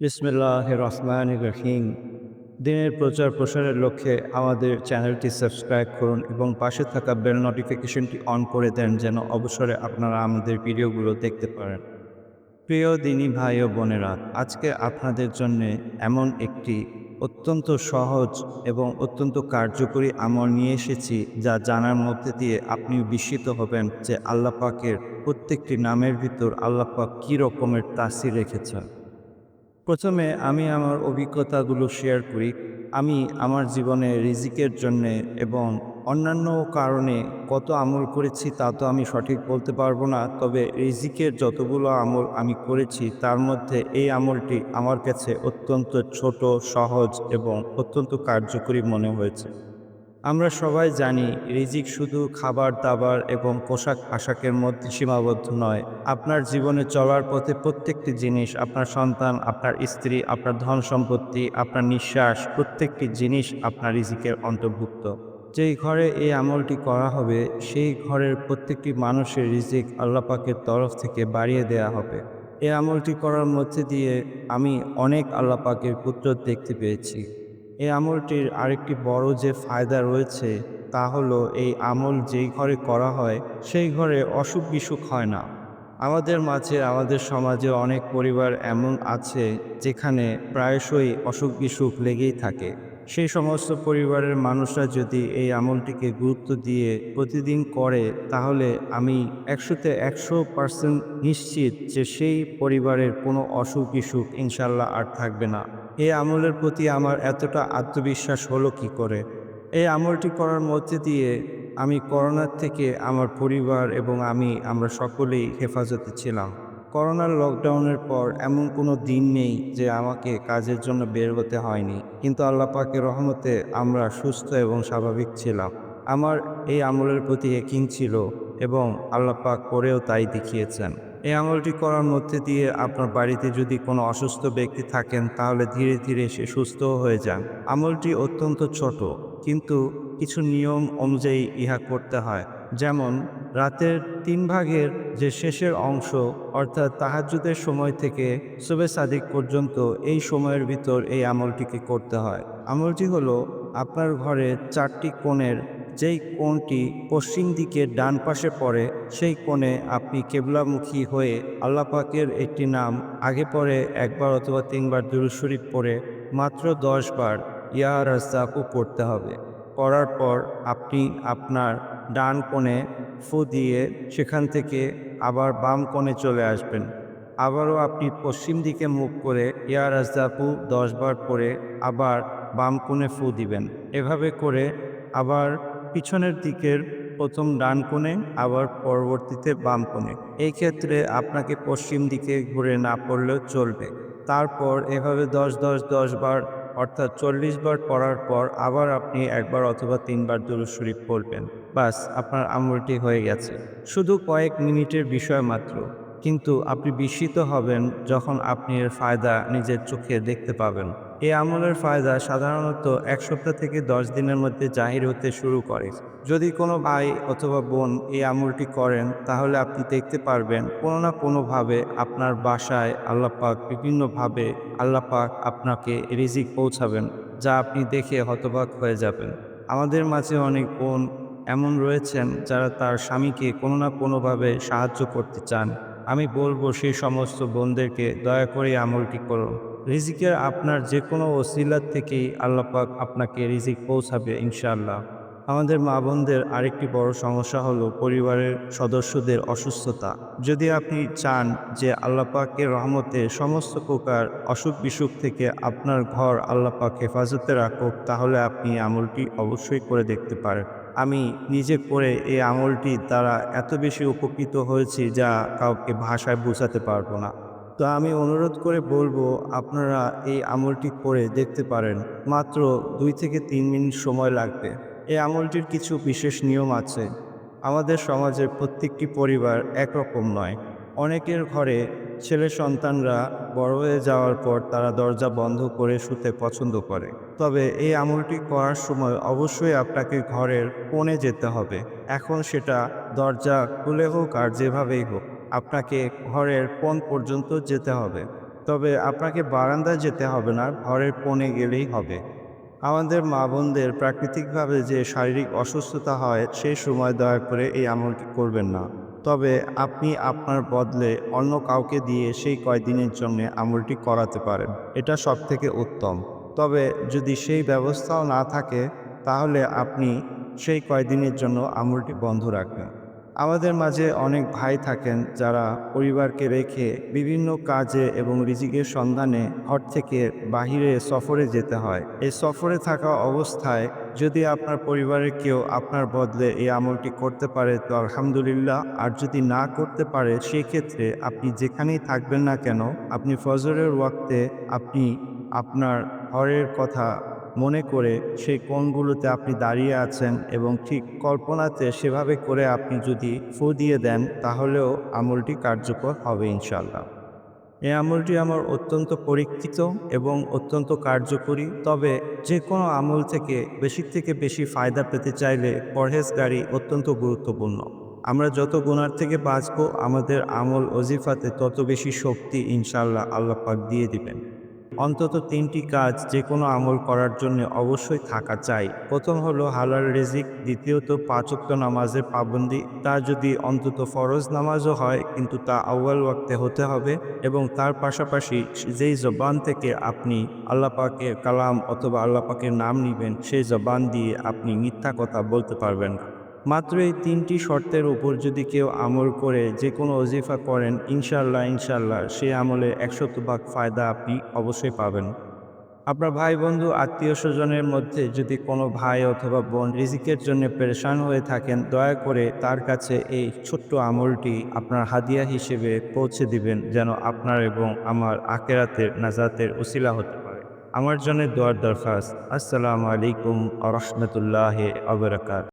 বিসমিল্লাহ রহমান রহিম। দিনের প্রচার প্রসারের লক্ষ্যে আমাদের চ্যানেলটি সাবস্ক্রাইব করুন এবং পাশে থাকা বেল নোটিফিকেশনটি অন করে দেন যেন অবসরে আপনারা আমাদের ভিডিওগুলো দেখতে পারেন। প্রিয় দিনী ভাই ও বোনেরা, আজকে আপনাদের জন্য এমন একটি অত্যন্ত সহজ এবং অত্যন্ত কার্যকরী আমল নিয়ে এসেছি যা জানার মধ্যে দিয়ে আপনি বিস্মিত হবেন যে আল্লাহ পাকের প্রত্যেকটি নামের ভিতর আল্লাহ পাক কী রকমের তাসির রেখেছেন। প্রথমে আমি আমার অভিজ্ঞতাগুলো শেয়ার করি। আমি আমার জীবনে রিজিকের জন্যে এবং অন্যান্য কারণে কত আমল করেছি তা তো আমি সঠিক বলতে পারব না, তবে রিজিকের যতগুলো আমল আমি করেছি তার মধ্যে এই আমলটি আমার কাছে অত্যন্ত ছোট, সহজ এবং অত্যন্ত কার্যকরী মনে হয়েছে। আমরা সবাই জানি রিজিক শুধু খাবার, দাবার এবং পোশাক আশাকের মধ্যে সীমাবদ্ধ নয়। আপনার জীবনে চলার পথে প্রত্যেকটি জিনিস, আপনার সন্তান, আপনার স্ত্রী, আপনার ধন সম্পত্তি, আপনার নিঃশ্বাস, প্রত্যেকটি জিনিস আপনার রিজিকের অন্তর্ভুক্ত। যেই ঘরে এই আমলটি করা হবে, সেই ঘরের প্রত্যেকটি মানুষের রিজিক আল্লাপাকের তরফ থেকে বাড়িয়ে দেয়া হবে। এই আমলটি করার মধ্যে দিয়ে আমি অনেক আল্লাপাকের পুত্র দেখতে পেয়েছি। এই আমলটির আরেকটি বড় যে ফায়দা রয়েছে, তা হলো এই আমল যেই ঘরে করা হয়, সেই ঘরে অসুখ বিসুখ হয় না। আমাদের মাঝে, আমাদের সমাজে অনেক পরিবার এমন আছে যেখানে প্রায়শই অসুখ বিসুখ লেগেই থাকে। সেই সমস্ত পরিবারের মানুষরা যদি এই আমলটিকে গুরুত্ব দিয়ে প্রতিদিন করে, তাহলে আমি একশোতে একশো পার্সেন্ট নিশ্চিত যে সেই পরিবারের কোনো অসুখ বিসুখ ইনশাল্লাহ আর থাকবে না। এই আমলের প্রতি আমার এতটা আত্মবিশ্বাস হলো কি করে? এই আমলটি করার মধ্যে দিয়ে আমি করোনার থেকে আমার পরিবার এবং আমি, আমরা সকলেই হেফাজতে ছিলাম। করোনার লকডাউনের পর এমন কোনো দিন নেই যে আমাকে কাজের জন্য বের হতে হয়নি। কিন্তু আল্লাহ পাকের রহমতে আমরা সুস্থ এবং স্বাভাবিক ছিলাম। আমার এই আমলের প্রতি একিং ছিল এবং আল্লাহ পাক করেও তাই দেখিয়েছেন। এই আমলটি করার মধ্যে দিয়ে আপনার বাড়িতে যদি কোনো অসুস্থ ব্যক্তি থাকেন, তাহলে ধীরে ধীরে সে সুস্থ হয়ে যান। আমলটি অত্যন্ত ছোট, কিন্তু কিছু নিয়ম অনুযায়ী ইহা করতে হয়। যেমন, রাতের তিন ভাগের যে শেষের অংশ, অর্থাৎ তাহাজুদের সময় থেকে সুবে সাদিক পর্যন্ত এই সময়ের ভিতর এই আমলটিকে করতে হয়। আমলটি হলো আপনার ঘরে চারটি কোণের যেই কোণটি পশ্চিম দিকে ডান পাশে পড়ে, সেই কোণে আপনি কেবলামুখী হয়ে আল্লাহ পাকের একটি নাম, আগে পরে একবার অথবা তিনবার দুরুশরীফ পড়ে মাত্র দশ বার ইয়া রাস্তাকু পড়তে হবে। পড়ার পর আপনি আপনার ডান কোণে ফু দিয়ে সেখান থেকে আবার বাম কোণে চলে আসবেন। আবারও আপনি পশ্চিম দিকে মুখ করে ইয়া রাজদাপু দশবার পরে আবার বাম কোণে ফু দিবেন। এভাবে করে আবার পিছনের দিকের প্রথম ডান কোণে, আবার পরবর্তীতে বাম কোণে। এই ক্ষেত্রে আপনাকে পশ্চিম দিকে ঘুরে না পড়লেও চলবে। তারপর এভাবে দশ দশ দশ বার, অর্থাৎ চল্লিশ বার পড়ার পর আবার আপনি একবার অথবা তিনবার দুরুদ শরীফ পড়বেন। বাস, আপনার আমলটি হয়ে গেছে। শুধু কয়েক মিনিটের বিষয় মাত্র। কিন্তু আপনি বিস্মিত হবেন যখন আপনি এর ফায়দা নিজের চোখে দেখতে পাবেন। এই আমলের ফায়দা সাধারণত এক সপ্তাহ থেকে দশ দিনের মধ্যে জাহির হতে শুরু করে। যদি কোনো ভাই অথবা বোন এই আমলটি করেন, তাহলে আপনি দেখতে পারবেন কোনো না কোনোভাবে আপনার বাসায় আল্লাপাক বিভিন্নভাবে আল্লাপাক আপনাকে রিজিক পৌঁছাবেন, যা আপনি দেখে হতবাক হয়ে যাবেন। আমাদের মাঝে অনেক বোন এমন রয়েছেন যারা তার স্বামীকে কোনো না কোনোভাবে সাহায্য করতে চান। আমি বলব সেই সমস্ত বোনদেরকে দয়া করে আমলটি করুন। রিজিকের আপনার যে কোনো ওসিলার থেকেই আল্লাপাক আপনাকে রিজিক পৌঁছাবে, ইনশাআল্লাহ। আমাদের মা বোনদের আরেকটি বড় সমস্যা হলো পরিবারের সদস্যদের অসুস্থতা। যদি আপনি চান যে আল্লাপাকের রহমতে সমস্ত প্রকার অসুখ বিসুখ থেকে আপনার ঘর আল্লাপাক হেফাজতে রাখুক, তাহলে আপনি আমলটি অবশ্যই করে দেখতে পারেন। আমি নিজে করে এই আমলটি দ্বারা এত বেশি উপকৃত হয়েছি যা কাউকে ভাষায় বোঝাতে পারব না। তো আমি অনুরোধ করে বলব, আপনারা এই আমলটি করে দেখতে পারেন। মাত্র দুই থেকে তিন মিনিট সময় লাগবে। এই আমলটির কিছু বিশেষ নিয়ম আছে। আমাদের সমাজের প্রত্যেকটি পরিবার একরকম নয়। অনেকের ঘরে ছেলে সন্তানরা বড় হয়ে যাওয়ার পর তারা দরজা বন্ধ করে শুতে পছন্দ করে। তবে এই আমলটি করার সময় অবশ্যই আপনাকে ঘরের কোণে যেতে হবে। এখন সেটা দরজা খুলে হোক আর যেভাবেই হোক। আপনাকে ঘরের পণ পর্যন্ত যেতে হবে। তবে আপনাকে বারান্দায় যেতে হবে না, ঘরের পণে গেলেই হবে। আমাদের মা বোনদের প্রাকৃতিকভাবে যে শারীরিক অসুস্থতা হয় সেই সময় দয়া করে এই আমলটি করবেন না। তবে আপনি আপনার বদলে অন্য কাউকে দিয়ে সেই কয়দিনের জন্য আমলটি করাতে পারেন। এটা সব থেকে উত্তম। তবে যদি সেই ব্যবস্থাও না থাকে, তাহলে আপনি সেই কয়দিনের জন্য আমলটি বন্ধ রাখবেন। আমাদের মাঝে অনেক ভাই থাকেন যারা পরিবারকে রেখে বিভিন্ন কাজে এবং রিজিকের সন্ধানে ঘর থেকে বাহিরে সফরে যেতে হয়। এই সফরে থাকা অবস্থায় যদি আপনার পরিবারের কেউ আপনার বদলে এই আমলটি করতে পারে, তো আলহামদুলিল্লাহ। আর যদি না করতে পারে, সেক্ষেত্রে আপনি যেখানেই থাকবেন না কেন, আপনি ফজরের ওয়াক্তে আপনি আপনার ঘরের কথা মনে করে সেই কোণগুলোতে আপনি দাঁড়িয়ে আছেন এবং ঠিক কল্পনাতে সেভাবে করে আপনি যদি ফু দিয়ে দেন, তাহলেও আমলটি কার্যকর হবে ইনশাল্লাহ এই আমলটি আমার অত্যন্ত পরীক্ষিত এবং অত্যন্ত কার্যকরী। তবে যে কোনো আমল থেকে বেশি থেকে বেশি ফায়দা পেতে চাইলে পরহেজগারি অত্যন্ত গুরুত্বপূর্ণ। আমরা যত গুণার থেকে বাঁচবো, আমাদের আমল অজিফাতে তত বেশি শক্তি ইনশাল্লাহ আল্লাহ পাক দিয়ে দিবেন। অন্তত তিনটি কাজ যে কোনো আমল করার জন্য অবশ্যই থাকা চাই। প্রথম হলো হালাল রেজিক, দ্বিতীয়ত পাঁচক্ত নামাজের পাবন্দি। তা যদি অন্তত ফরজ নামাজও হয়, কিন্তু তা আউ্য়াল ওয়াক্তে হতে হবে এবং তার পাশাপাশি যেই জবান থেকে আপনি আল্লাহ পাকের কালাম অথবা আল্লাহ পাকের নাম নিবেন, সেই জবান দিয়ে আপনি মিথ্যা কথা বলতে পারবেন না। মাত্র এই তিনটি শর্তের উপর যদি কেউ আমল করে, যে কোনো অজিফা করেন ইনশাল্লাহ ইনশাল্লাহ সেই আমলে একশত ভাগ ফায়দা আপনি অবশ্যই পাবেন। আপনার ভাই, বন্ধু, আত্মীয় স্বজনের মধ্যে যদি কোনো ভাই অথবা বোন রিজিকের জন্য পেরেশান হয়ে থাকেন, দয়া করে তার কাছে এই ছোট্ট আমলটি আপনার হাদিয়া হিসেবে পৌঁছে দিবেন, যেন আপনার এবং আমার আকেরাতের নাজাতের উসিলা হতে পারে। আমার জন্য দোয়ার দরখাস্ত। আসসালামু আলাইকুম আ রহমতুল্লাহ আবরাকাত